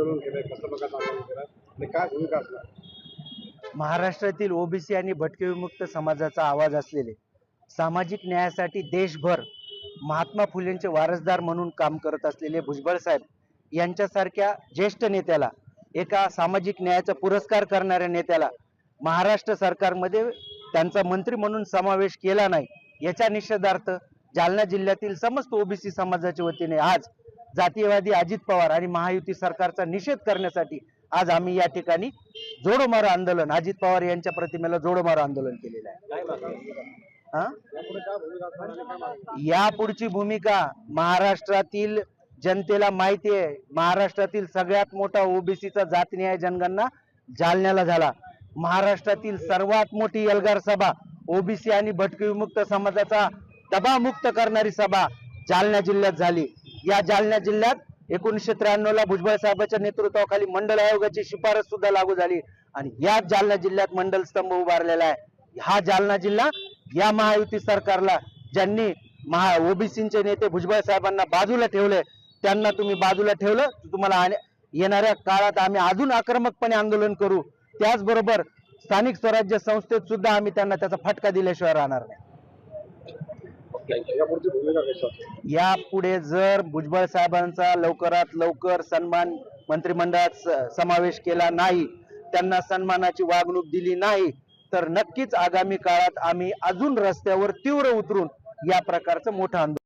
आंदोलन केलंय कसंबकात आंदोलन केलं काय भूमिका असणार? महाराष्ट्रातील ओबीसी आणि भटके विमुक्त समाजाचा आवाज असलेले सामाजिक न्यायासाठी देशभर महात्मा फुलेंचे वारसदार म्हणून काम करत असलेले भुजबळ साहेब यांच्यासारख्या ज्येष्ठ नेत्याला एका सामाजिक न्यायाचा पुरस्कार करणाऱ्या नेत्याला महाराष्ट्र सरकारमध्ये त्यांचा मंत्री म्हणून समावेश केला नाही. याच्या निषेधार्थ जालना जिल्ह्यातील समस्त ओबीसी समाजाच्या वतीने आज जातीयवादी अजित पवार आणि महायुती सरकारचा निषेध करण्यासाठी आज आम्ही या ठिकाणी जोडो मारो आंदोलन अजित पवार यांच्या प्रतिमेला जोडो मारो आंदोलन केलेलं आहे. काय मागणी? भूमिका यापुढची भूमिका महाराष्ट्रातील जनतेला माहिती आहे. महाराष्ट्रातील सगळ्यात मोठा ओबीसीचा जातन्याय जनगणना जालन्याला झाला. महाराष्ट्रातील सर्वात मोठी एल्गार सभा ओबीसी आणि भटकी विमुक्त समाजाचा दबामुक्त करणारी सभा जालना जिल्ह्यात झाली. या जालना जिल्ह्यात एकोणीसशे त्र्याण्णव ला भुजबळ साहेबांच्या नेतृत्वाखाली मंडल आयोगाची शिफारस सुद्धा लागू झाली. आणि या जालना जिल्ह्यात मंडल स्तंभ उभारलेला आहे. हा जालना जिल्हा या महायुती सरकारला ज्यांनी महा ओबीसीचे नेते भुजबळ साहेबांना बाजूला ठेवले त्यांना तुम्ही बाजूला ठेवलं तुम्हाला येणाऱ्या काळात आम्ही अजून आक्रमकपणे आंदोलन करू. त्याचबरोबर स्थानिक स्वराज्य संस्थेत सुद्धा आम्ही त्यांना त्याचा फटका दिल्याशिवाय राहणार नाही यापुढची भूमिका कशी असणार यापुढे जर भुजबळ साहेबांचा लवकरात लवकर सन्मान मंत्रिमंडळात समावेश केला नाही त्यांना सन्मानाची वागणूक दिली नाही तर नक्कीच आगामी काळात आम्ही अजून रस्त्यावर तीव्र उतरून या प्रकारचं मोठं आंदोलन